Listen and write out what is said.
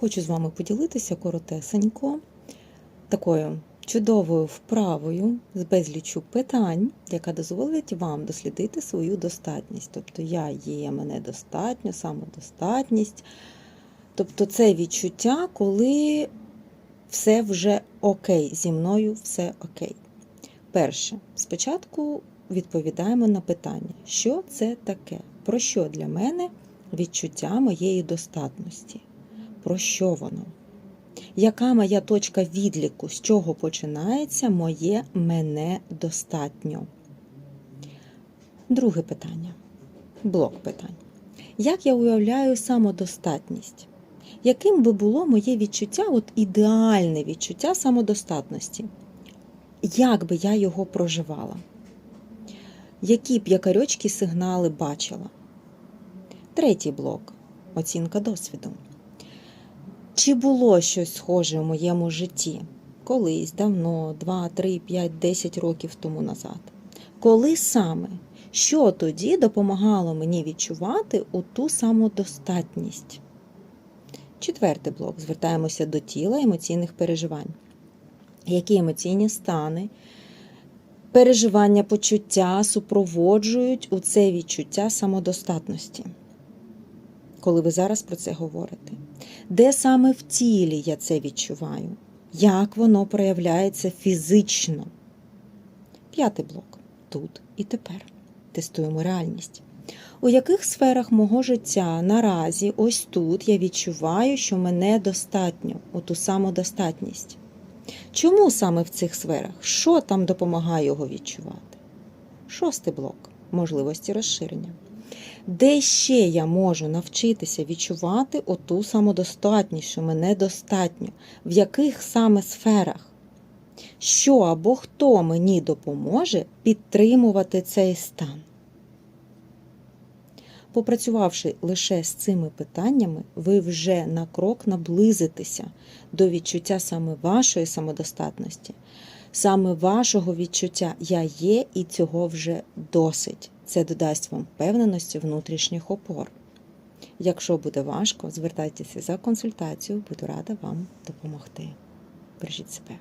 Хочу з вами поділитися коротесенько такою чудовою вправою з безлічу питань, яка дозволить вам дослідити свою достатність. Тобто я є, мене достатньо, самодостатність. Тобто це відчуття, коли все вже окей, зі мною все окей. Перше, спочатку відповідаємо на питання, що це таке, про що для мене відчуття моєї достатності, про що воно? Яка моя точка відліку, з чого починається моє мене достатньо? Друге питання. Блок питань. Як я уявляю самодостатність? Яким би було моє відчуття, от ідеальне відчуття самодостатності? Як би я його проживала? Які б якорьочки сигнали бачила? Третій блок оцінка досвіду. Чи було щось схоже в моєму житті колись, давно, 2, 3, 5, 10 років тому назад? Коли саме? Що тоді допомагало мені відчувати у ту самодостатність? Четвертий блок. Звертаємося до тіла емоційних переживань. Які емоційні стани, переживання, почуття супроводжують у це відчуття самодостатності? Коли ви зараз про це говорите? Де саме в тілі я це відчуваю? Як воно проявляється фізично? П'ятий блок. Тут і тепер. Тестуємо реальність. У яких сферах мого життя наразі, ось тут, я відчуваю, що мене достатньо, у ту самодостатність? Чому саме в цих сферах? Що там допомагає його відчувати? Шостий блок можливості розширення. Де ще я можу навчитися відчувати оту самодостатність, що мене достатньо? В яких саме сферах? Що або хто мені допоможе підтримувати цей стан? Попрацювавши лише з цими питаннями, ви вже на крок наблизитеся до відчуття саме вашої самодостатності, саме вашого відчуття Я є і цього вже досить. Це додасть вам впевненості внутрішніх опор. Якщо буде важко, звертайтеся за консультацією, буду рада вам допомогти. Бережіть себе.